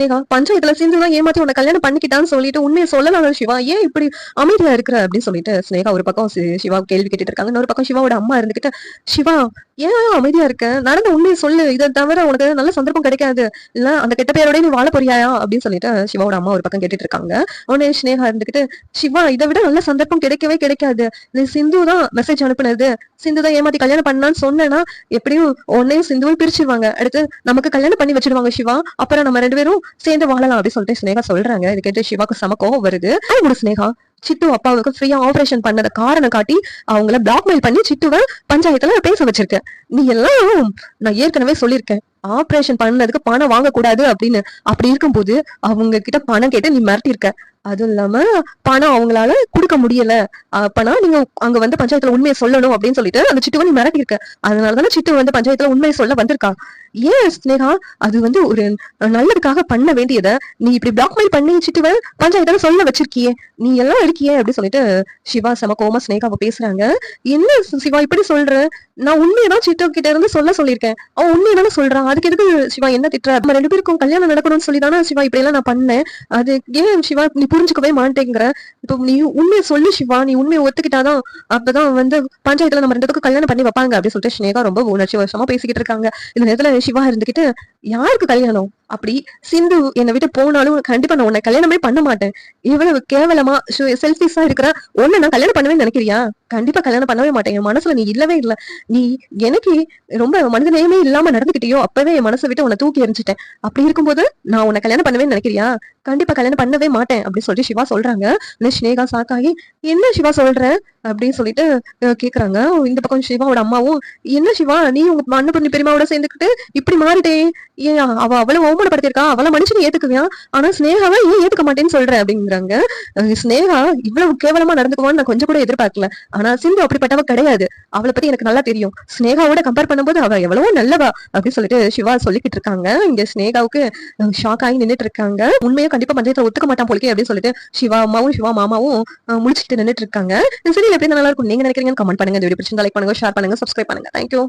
ஸ்னேகா பஞ்சாயத்துல சிந்து தான் ஏமாத்தி உன்னை கல்யாணம் பண்ணிக்கிட்டான்னு சொல்லிட்டு உண்மையை சொல்லலாம் சிவா. ஏன் இப்படி அமைதியா இருக்கிற அப்படின்னு சொல்லிட்டு ஸ்னேகா ஒரு பக்கம் சி- சிவா கேள்வி கேட்டுட்டு இருக்காங்க இன்னொரு பக்கம் சிவாவோட அம்மா இருந்துகிட்டு சிவா ஏன் அமைதியா இருக்க? நடந்த உண்மையை சொல்லு. இதை தவிர உனக்கு நல்ல சந்தர்ப்பம் கிடைக்காது. இல்ல அந்த கெட்ட பேரோட நீ வாழ போறியா அப்படின்னு சொல்லிட்டு சிவாவோட அம்மா ஒரு பக்கம் கேட்டுட்டு இருக்காங்க உடனே ஸ்னேகா இருந்துகிட்டு சிவா இதை விட நல்ல சந்தர்ப்பம் கிடைக்கவே கிடைக்காது. நீ சிந்து தான் மெசேஜ் அனுப்புனது. சிந்து தான் ஏமாத்தி கல்யாணம் பண்ணான்னு சொன்னேன்னா எப்படியும் உன்னையும் சிந்துவும் பிரிச்சிருவாங்க. அடுத்து நமக்கு கல்யாணம் பண்ணி வச்சிடுவாங்க சிவா. அப்புறம் நம்ம ரெண்டு பேரும் சேர்ந்து வாழலாம் அப்படின்னு சொல்லிட்டு ஸ்னேகா சொல்றாங்க. இது கேட்டு சிவாக்கு செம கோவம் வருது. ஒரு ஸ்னேகா சிட்டு அப்பாவுக்கு ஃப்ரீயா ஆபரேஷன் பண்ணத காரணம் காட்டி அவங்கள பிளாக்மெயில் பண்ணி சிட்டுவை பஞ்சாயத்துல பேச வச்சிருக்கேன். நீ எல்லாம் நான் ஏற்கனவே சொல்லியிருக்கேன். ஆபரேஷன் பண்ணதுக்கு பணம் வாங்கக்கூடாது அப்படின்னு. அப்படி இருக்கும்போது அவங்க கிட்ட பணம் கேட்டு நீ மிரட்டியிருக்க. அதுவும் இல்லாம பணம் அவங்களால கொடுக்க முடியல. அப்பனா நீங்க அங்க வந்து பஞ்சாயத்துல உண்மையை சொல்லணும் அப்படின்னு சொல்லிட்டு அந்த சிட்டுவை நீ மிரட்டியிருக்க. அதனாலதானே சிட்டு வந்து பஞ்சாயத்துல உண்மையை சொல்ல வந்திருக்கா. ஏன் ஸ்னேகா அது வந்து ஒரு நல்லதுக்காக பண்ண வேண்டியத நீ இப்படி பிளாக்மெயில் பண்ணி சிட்டுவை பஞ்சாயத்துல சொல்ல வச்சிருக்கியே. நீ எல்லாம் இருக்கியே அப்படின்னு சொல்லிட்டு சிவா செம கோமா ஸ்னேகாவை பேசுறாங்க. என்ன சிவா இப்படி சொல்ற? நான் உண்மையதான் சிட்டு கிட்ட இருந்து சொல்ல சொல்லியிருக்கேன். அவன் உண்மையதான சொல்றான். அதுக்கு எதுக்கு சிவா என்ன திட்டுற? நம்ம ரெண்டு பேருக்கும் கல்யாணம் நடக்கணும்னு சொல்லி தானே சிவா இப்படி எல்லாம் நான் பண்ணேன். அது ஏன் சிவா நீ புரிஞ்சுக்கவே மாட்டேங்கிற? இப்போ நீ உண்மையை சொல்லு சிவா. நீ உண்மையை ஒத்துக்கிட்டாதான் அப்பதான் வந்து பஞ்சாயத்துல நம்ம ரெண்டு கல்யாணம் பண்ணி வைப்பாங்க அப்படின்னு சொல்லிட்டு ஸ்னேகா ரொம்ப உணர்ச்சி வருஷமா பேசிக்கிட்டு இருக்காங்க. இந்த நேரத்துல சிவா இருந்துகிட்டு யாருக்கு கல்யாணம்? அப்படி சிந்து என்னை விட்டு போனாலும் கண்டிப்பா நான் உன்னை கல்யாணமே பண்ண மாட்டேன். இவ்வளவு கேவலமா செல்ஃபிஷா இருக்கிற ஒன்னு நான் கல்யாணம் பண்ணவே நினைக்கிறியா? கண்டிப்பா கல்யாணம் பண்ணவே மாட்டேன். என் மனசுல நீ இல்லவே இல்ல. நீ எனக்கு ரொம்ப மனித நேயமே இல்லாம நடந்துக்கிட்டியோ அப்பவே என் மனசை விட்டு உன்னை தூக்கி எரிஞ்சிட்டேன் அப்படி இருக்கும்போது நான் உன்னை கல்யாணம் பண்ணவே நினைக்கிறியா? கண்டிப்பா கல்யாணம் பண்ணவே மாட்டேன் அப்படின்னு சொல்லிட்டு சிவா சொல்றாங்க. ஸ்னேகா சாக்காகி என்ன சிவா சொல்ற? அப்படின்னு சொல்லிட்டு கேக்குறாங்க. இந்த பக்கம் சிவாவோட அம்மாவும் என்ன சிவா நீ உங்க அண்ணன் பண்ணி பெரியமாவோட சேர்ந்துக்கிட்டு இப்படி மாறிட்டே? ஏன் அவ அவ்வளவு அவமானப்படுத்திருக்கா அவளை மனுஷன் ஏத்துக்குவியா? ஆனா ஸ்னேகாவை ஏன் ஏத்துக்க மாட்டேன்னு சொல்ற? அப்படிங்கிறாங்க. ஸ்னேகா இவ்வளவு கேவலமா நடந்துக்குவான்னு நான் கொஞ்சம் கூட எதிர்பார்க்கல. ஆனா சிந்து அப்படிப்பட்டவ கிடையாது. அவளை பத்தி எனக்கு நல்லா தெரியும். ஸ்னேகாவோட கம்பேர் பண்ணும்போது அவ எவ்வளவோ நல்லவா அப்படின்னு சொல்லிட்டு சிவா சொல்லிக்கிட்டு இருக்காங்க. இங்க ஸ்னேகாவுக்கு ஷாக் ஆகி நின்னுட்டு இருக்காங்க. உண்மையா கண்டிப்பா பஞ்சாயத்துல ஒத்துக்க மாட்டான் போலிக்கே அப்படின்னு சொல்லிட்டு சிவா அம்மாவும் சிவா மாமாவும் முடிச்சுட்டு நின்றுட்டு நின்னுட்டு இருக்காங்க. சரி எப்படி நல்லா இருக்கும்? நீங்க நினைக்கிறீங்கன்னு கமெண்ட் பண்ணுங்க. இந்த வீடியோ பிடிச்சிருந்தா லைக் பண்ணுங்க ஷேர் பண்ணுங்க சப்ஸ்கிரைப் பண்ணுங்க. தேங்க்யூ